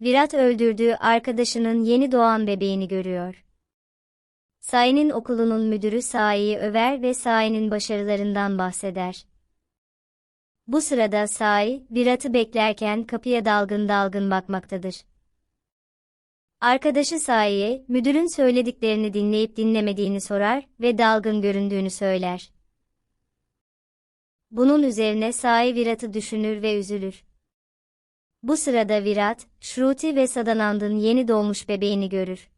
Virat öldürdüğü arkadaşının yeni doğan bebeğini görüyor. Sai'nin okulunun müdürü Sai'yi över ve Sai'nin başarılarından bahseder. Bu sırada Sai, Virat'ı beklerken kapıya dalgın dalgın bakmaktadır. Arkadaşı Sai'ye, müdürün söylediklerini dinleyip dinlemediğini sorar ve dalgın göründüğünü söyler. Bunun üzerine Sai Virat'ı düşünür ve üzülür. Bu sırada Virat, Shruti ve Sadanand'ın yeni doğmuş bebeğini görür.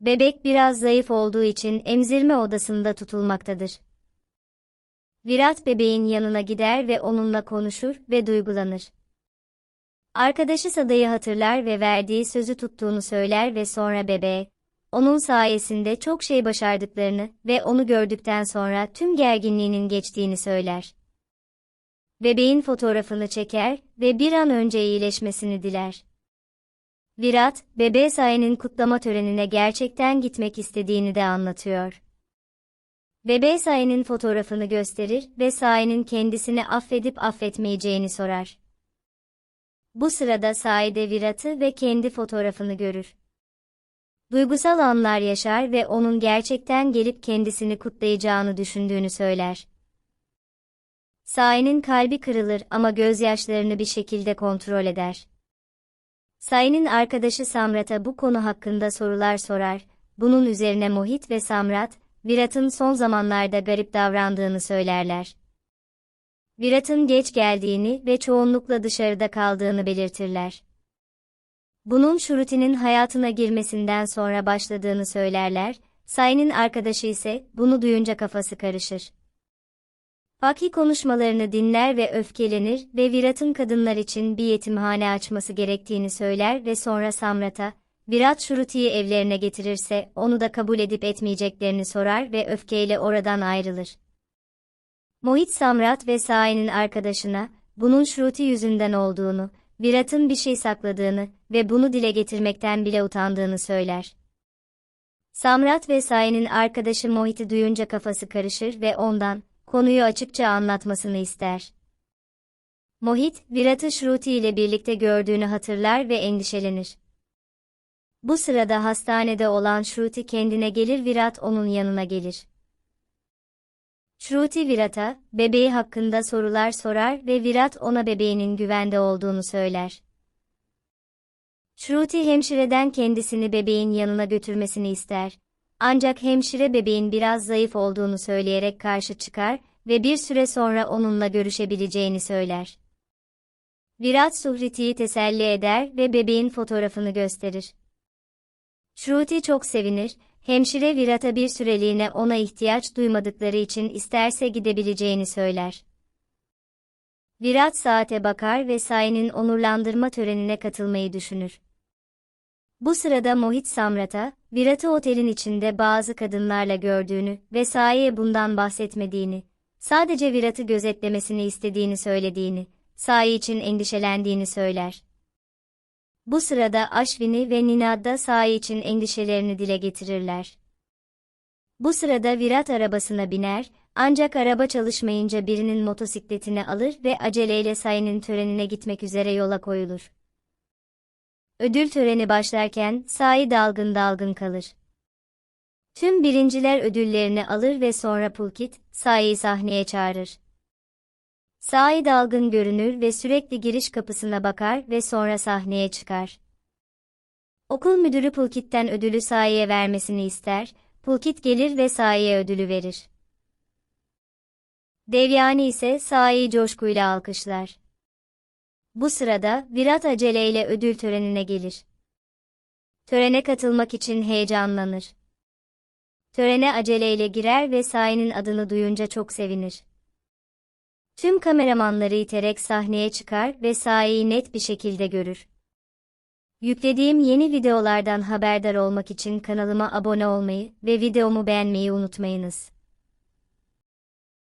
Bebek biraz zayıf olduğu için emzirme odasında tutulmaktadır. Virat bebeğin yanına gider ve onunla konuşur ve duygulanır. Arkadaşı Sada'yı hatırlar ve verdiği sözü tuttuğunu söyler ve sonra bebeğe, onun sayesinde çok şey başardıklarını ve onu gördükten sonra tüm gerginliğinin geçtiğini söyler. Bebeğin fotoğrafını çeker ve bir an önce iyileşmesini diler. Virat, bebeğe Saye'nin kutlama törenine gerçekten gitmek istediğini de anlatıyor. Bebeğe Saye'nin fotoğrafını gösterir ve Saye'nin kendisini affedip affetmeyeceğini sorar. Bu sırada Saye de Virat'ı ve kendi fotoğrafını görür. Duygusal anlar yaşar ve onun gerçekten gelip kendisini kutlayacağını düşündüğünü söyler. Saye'nin kalbi kırılır ama gözyaşlarını bir şekilde kontrol eder. Saye'nin arkadaşı Samrat'a bu konu hakkında sorular sorar, bunun üzerine Mohit ve Samrat, Virat'ın son zamanlarda garip davrandığını söylerler. Virat'ın geç geldiğini ve çoğunlukla dışarıda kaldığını belirtirler. Bunun Shruti'nin hayatına girmesinden sonra başladığını söylerler, Say'nin arkadaşı ise bunu duyunca kafası karışır. Faki konuşmalarını dinler ve öfkelenir ve Virat'ın kadınlar için bir yetimhane açması gerektiğini söyler ve sonra Samrat'a, Virat Shuruti'yi evlerine getirirse onu da kabul edip etmeyeceklerini sorar ve öfkeyle oradan ayrılır. Mohit Samrat ve Sai'nin arkadaşına, bunun Shruti yüzünden olduğunu, Virat'ın bir şey sakladığını ve bunu dile getirmekten bile utandığını söyler. Samrat ve Sai'nin arkadaşı Mohit'i duyunca kafası karışır ve ondan, konuyu açıkça anlatmasını ister. Mohit, Virat'ı Shruti ile birlikte gördüğünü hatırlar ve endişelenir. Bu sırada hastanede olan Shruti kendine gelir Virat onun yanına gelir. Shruti Virat'a, bebeği hakkında sorular sorar ve Virat ona bebeğinin güvende olduğunu söyler. Shruti hemşireden kendisini bebeğin yanına götürmesini ister. Ancak hemşire bebeğin biraz zayıf olduğunu söyleyerek karşı çıkar ve bir süre sonra onunla görüşebileceğini söyler. Virat Suhriti'yi teselli eder ve bebeğin fotoğrafını gösterir. Shruti çok sevinir, hemşire Virat'a bir süreliğine ona ihtiyaç duymadıkları için isterse gidebileceğini söyler. Virat saate bakar ve Sai'nin onurlandırma törenine katılmayı düşünür. Bu sırada Mohit Samrat'a, Virat'ı otelin içinde bazı kadınlarla gördüğünü ve Sai'ye bundan bahsetmediğini, sadece Virat'ı gözetlemesini istediğini söylediğini, Sai için endişelendiğini söyler. Bu sırada Ashwini ve Ninad da Sai için endişelerini dile getirirler. Bu sırada Virat arabasına biner, ancak araba çalışmayınca birinin motosikletini alır ve aceleyle Sai'nin törenine gitmek üzere yola koyulur. Ödül töreni başlarken Sai dalgın dalgın kalır. Tüm birinciler ödüllerini alır ve sonra Pulkit, Sai'yi sahneye çağırır. Sai dalgın görünür ve sürekli giriş kapısına bakar ve sonra sahneye çıkar. Okul müdürü Pulkit'ten ödülü Sai'ye vermesini ister, Pulkit gelir ve Sai'ye ödülü verir. Devyani ise Sai'yi coşkuyla alkışlar. Bu sırada Virat aceleyle ödül törenine gelir. Törene katılmak için heyecanlanır. Törene aceleyle girer ve Sai'nin adını duyunca çok sevinir. Tüm kameramanları iterek sahneye çıkar ve Sai'yi net bir şekilde görür. Yüklediğim yeni videolardan haberdar olmak için kanalıma abone olmayı ve videomu beğenmeyi unutmayınız.